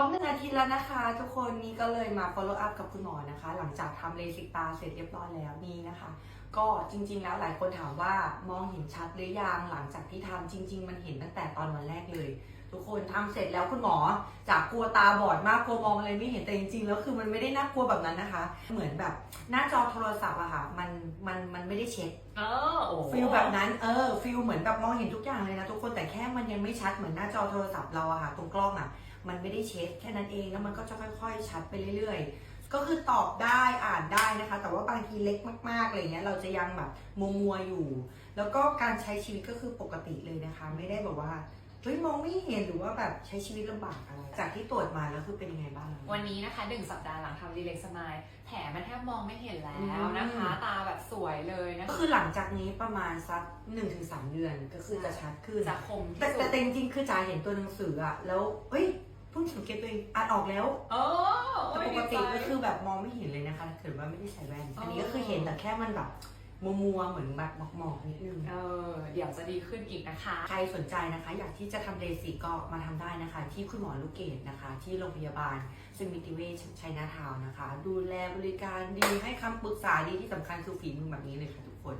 พร้อมหนึ่งอาทิตย์แล้วนะคะ ทุกคนนี่ก็เลยมา follow up กับคุณหมอนะคะ หลังจากทำเลสิกตาเสร็จเรียบร้อยแล้วนี่นะคะ ก็จริง ๆ แล้วหลายคนถามว่ามองเห็นชัดหรือยังหลังจากที่ทำจริง ๆ มันเห็นตั้งแต่ตอนวันแรกเลย ทุกคนทำเสร็จแล้วคุณหมอ จากกลัวตาบอดมากกลัวมองอะไรไม่เห็นแต่จริงๆแล้วคือมันไม่ได้น่ากลัวแบบนั้นนะคะ เหมือนแบบหน้าจอโทรศัพท์อะค่ะมันมันมันไม่ได้เช็ดเออโอ้ฟิลแบบนั้นเออฟิลเหมือนแบบมองเห็นทุกอย่างเลยนะทุกคนแต่แค่ มันยังไม่ชัดเหมือนหน้าจอโทรศัพท์เราอะค่ะตรงกล้องอะมันไม่ได้เช็ดแค่นั้นเองแล้วมันก็จะค่อย ๆ ชัดไปเรื่อย ๆ ก็คือตอบได้อ่านได้นะคะ แต่ว่าบางทีเล็กมากๆอะไรเงี้ยเราจะยังแบบมัวมัวๆอยู่ แล้วก็การใช้ชีวิตก็คือปกติเลยนะคะ ไม่ได้แบบว่า เฮ้ยมองไม่เห็นหรือว่าแบบใช้ชีวิตลำบากอะไร จากที่ตรวจมาแล้วคือเป็นยังไงบ้าง วันนี้นะคะหนึ่งสัปดาห์หลังทำรีเล็กสมายแผลมันแทบมองไม่เห็นแล้อืวมนะคะ ตาแบบสวยเลยนะก็คะคือหลังจากนี้ประมาณสัก1-3เดือนก็คือจะชัดขึ้นจะคมที่แต่สุแต่ดแต่จริงๆคือจ๋าเห็นตัวหนังสืออะแล้วเฮ้ยเพิ่งสังเกตตัวเองอ่านออกแล้วโอ้แต่ยปกติดีใจ ก็คือแบบมองไม่เห็นเลยนะคะถ้าเกิดว่าไม่ได้ใส่แว่นอ๋ออัอันนี้ก็คือเห็นแต่แค่มันแบบ มัวๆเหมือนแบบหมอกๆนิดนึงเออเดี๋ยวจะดีขึ้นอีกนะคะ ใครสนใจนะคะ อยากที่จะทำเลสิกก็มาทำได้นะคะ ที่คุณหมอลูกเกดนะคะ ที่โรงพยาบาลซึ่งมิติเวชชัยนาทาวน์นะคะ ดูแลบริการดีให้คำปรึกษาดีที่สำคัญคือฝีมือแบบนี้เลยค่ะทุกคน